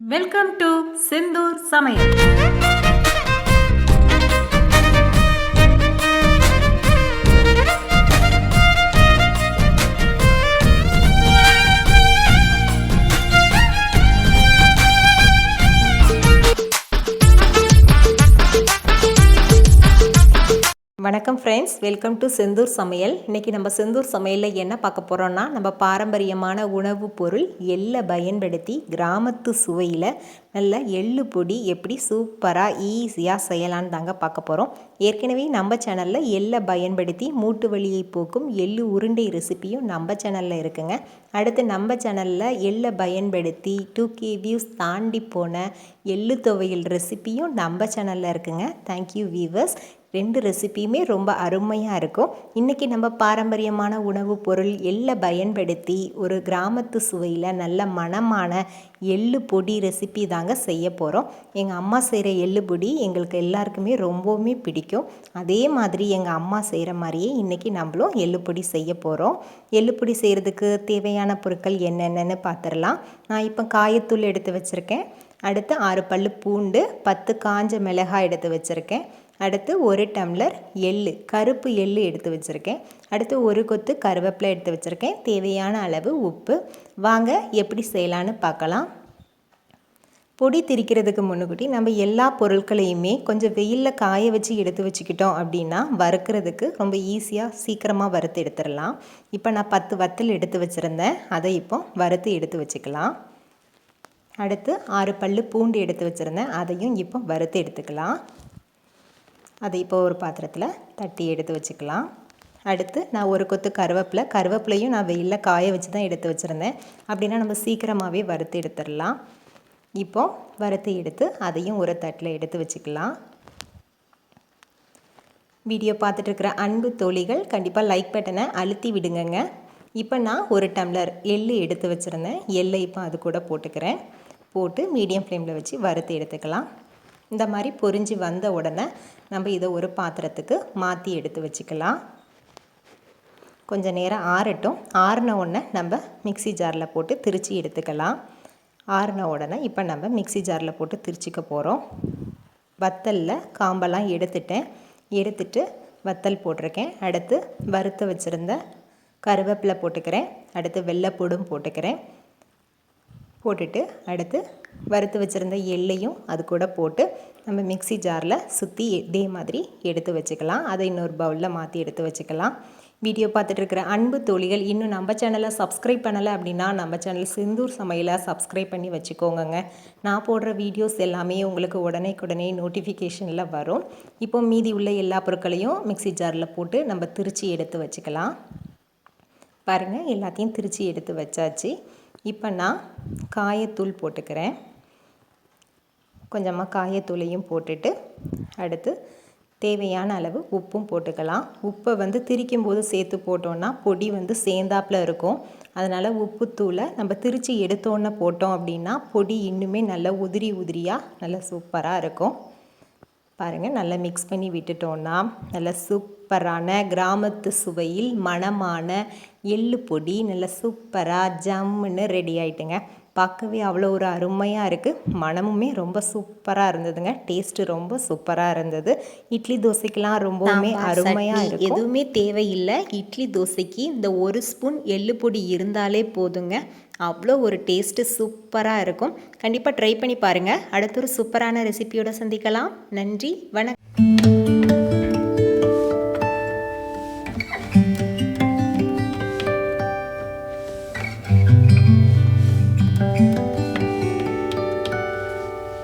Welcome to Sindoor சமையல். வணக்கம் friends welcome to Senthur சமையல். இன்றைக்கி நம்ம செந்தூர் சமையலில் என்ன பார்க்க போகிறோன்னா நம்ம பாரம்பரியமான உணவுப் பொருள் எள்ளை பயன்படுத்தி கிராமத்து சுவையில் நல்ல எள்ளு பொடி எப்படி சூப்பராக ஈஸியாக செய்யலான்னு தாங்க பார்க்க போகிறோம் ஏற்கனவே நம்ம சேனலில் எள்ளை பயன்படுத்தி மூட்டு வலியை போக்கும் எள்ளு உருண்டை ரெசிபியும் நம்ம சேனலில் இருக்குங்க. அடுத்து நம்ம சேனலில் எள்ளை பயன்படுத்தி டூ கே வியூஸ் தாண்டி போன எள்ளு துவையல் ரெசிபியும் நம்ம சேனலில் இருக்குங்க. தேங்க்யூ வியூவர்ஸ் ரெண்டு ரெசிபியுமே ரொம்ப அருமையாக இருக்கும். இன்றைக்கி நம்ம பாரம்பரியமான உணவுப் பொருள் எள்ளை பயன்படுத்தி ஒரு கிராமத்து சுவையில் நல்ல மணமான எள்ளு பொடி ரெசிபி தாங்க செய்ய போகிறோம் எங்கள் அம்மா செய்கிற எள்ளு பொடி எங்களுக்கு எல்லாருக்குமே ரொம்பவுமே பிடிக்கும். அதே மாதிரி எங்கள் அம்மா செய்கிற மாதிரியே இன்றைக்கி நம்மளும் எள்ளு பொடி செய்ய போகிறோம் எள்ளு பொடி செய்கிறதுக்கு தேவையான பொருட்கள் என்னென்னு பார்த்துடலாம் நான் இப்போ காயத்தூள் எடுத்து வச்சுருக்கேன். அடுத்து ஆறு பல் பூண்டு பத்து காஞ்ச மிளகாய் எடுத்து வச்சுருக்கேன். அடுத்து ஒரு டம்ளர் எள்ளு கருப்பு எள்ளு எடுத்து வச்சுருக்கேன். அடுத்து ஒரு கொத்து கருவேப்பிலை எடுத்து வச்சுருக்கேன். தேவையான அளவு உப்பு. வாங்க எப்படி செய்யலான்னு பார்க்கலாம். பொடி திரிக்கிறதுக்கு முன்னுக்குட்டி நம்ம எல்லா பொருட்களையுமே கொஞ்சம் வெயிலில் காய வச்சு எடுத்து வச்சுக்கிட்டோம் அப்படின்னா வறுக்கிறதுக்கு ரொம்ப ஈஸியாக சீக்கிரமாக வறுத்து எடுத்துடலாம். இப்போ நான் பத்து வத்தல் எடுத்து வச்சுருந்தேன். அதை இப்போ வறுத்து எடுத்து வச்சுக்கலாம். அடுத்து ஆறு பல் பூண்டு எடுத்து வச்சுருந்தேன். அதையும் இப்போ வறுத்து எடுத்துக்கலாம். அதை இப்போ ஒரு பாத்திரத்தில் தட்டி எடுத்து வச்சுக்கலாம். அடுத்து நான் ஒரு கொத்து கருவேப்பிலை கருவேப்பிலையும் நான் வெயிலில் காய வச்சு தான் எடுத்து வச்சுருந்தேன். அப்படின்னா நம்ம சீக்கிரமாகவே வறுத்து எடுத்துடலாம். இப்போது வறுத்து எடுத்து அதையும் ஒரு தட்டில் எடுத்து வச்சுக்கலாம். வீடியோ பார்த்துட்டு இருக்கிற அன்பு தோழிகள் கண்டிப்பாக லைக் பட்டனை அழுத்தி விடுங்கங்க. இப்போ நான் ஒரு டம்ளர் எள்ளு எடுத்து வச்சுருந்தேன். எள்ளை இப்போ அது கூட போட்டுக்கிறேன். போட்டு மீடியம் ஃப்ளேமில் வச்சு வறுத்து எடுத்துக்கலாம். இந்த மாதிரி பொரிஞ்சு வந்த உடனே நம்ம இதை ஒரு பாத்திரத்துக்கு மாற்றி எடுத்து வச்சுக்கலாம். கொஞ்சம் நேரம் ஆறட்டும். ஆறின உடனே நம்ம மிக்சி ஜாரில் போட்டு திரிச்சு எடுத்துக்கலாம். ஆறின உடனே இப்போ நம்ம மிக்சி ஜாரில் போட்டு திரிச்சிக்க போகிறோம் வத்தலில் காம்பெல்லாம் எடுத்துட்டேன். எடுத்துட்டு வத்தல் போட்டிருக்கேன். அடுத்து வறுத்து வச்சுருந்த கருவேப்பிலை போட்டுக்கிறேன். அடுத்து வெள்ளைப்பூடும் போட்டுக்கிறேன். போட்டுட்டு அடுத்து வறுத்து வச்சுருந்த எள்ளையும் அது கூட போட்டு நம்ம மிக்சி ஜாரில் சுற்றி இதே மாதிரி எடுத்து வச்சுக்கலாம். அதை இன்னொரு பவுலில் மாற்றி எடுத்து வச்சுக்கலாம். வீடியோ பார்த்துட்டு இருக்கிற அன்பு தோழிகள் இன்னும் நம்ம சேனலை சப்ஸ்கிரைப் பண்ணலை அப்படின்னா நம்ம சேனல் சிந்தூர் சமையலை சப்ஸ்கிரைப் பண்ணி வச்சுக்கோங்கங்க. நான் போடுற வீடியோஸ் எல்லாமே உங்களுக்கு உடனேக்குடனே உடனே நோட்டிஃபிகேஷனில் வரும். இப்போ மீதி உள்ள எல்லா பொருட்களையும் மிக்சி ஜாரில் போட்டு நம்ம திருச்சி எடுத்து வச்சுக்கலாம். பாருங்கள் எல்லாத்தையும் திருச்சி எடுத்து வச்சாச்சு. இப்போ நான் காயத்தூள் போட்டுக்கிறேன். கொஞ்சமாக காயத்தூளையும் போட்டுட்டு அடுத்து தேவையான அளவு உப்பும் போட்டுக்கலாம். உப்பை வந்து திரிக்கும் போது சேர்த்து போட்டோன்னா பொடி வந்து சேர்ந்தாப்பில் இருக்கும். அதனால் உப்புத்தூளை நம்ம திரித்து எடுத்தோன்னே போட்டோம் அப்படின்னா பொடி இன்னுமே நல்லா உதிரி உதிரியாக நல்லா சூப்பராக இருக்கும். பாருங்கள் நல்லா மிக்ஸ் பண்ணி விட்டுட்டோன்னா நல்லா சூப்பரான கிராமத்து சுவையில் மணமான எள்ளு பொடி நல்லா சூப்பராக ஜம்முன்னு ரெடி ஆயிட்டுங்க. பார்க்கவே அவ்வளோ ஒரு அருமையாக இருக்குது மனமுமே ரொம்ப சூப்பராக இருந்ததுங்க. டேஸ்ட்டு ரொம்ப சூப்பராக இருந்தது. இட்லி தோசைக்கெலாம் ரொம்பவுமே அருமையாக இருக்கும். எதுவுமே தேவையில்லை. இட்லி தோசைக்கு இந்த ஒரு ஸ்பூன் எள்ளு பொடி இருந்தாலே போதுங்க. அவ்வளோ ஒரு டேஸ்ட்டு சூப்பராக இருக்கும். கண்டிப்பாக ட்ரை பண்ணி பாருங்கள் அடுத்த ஒரு சூப்பரான ரெசிபியோடு சந்திக்கலாம். நன்றி வணக்கம்.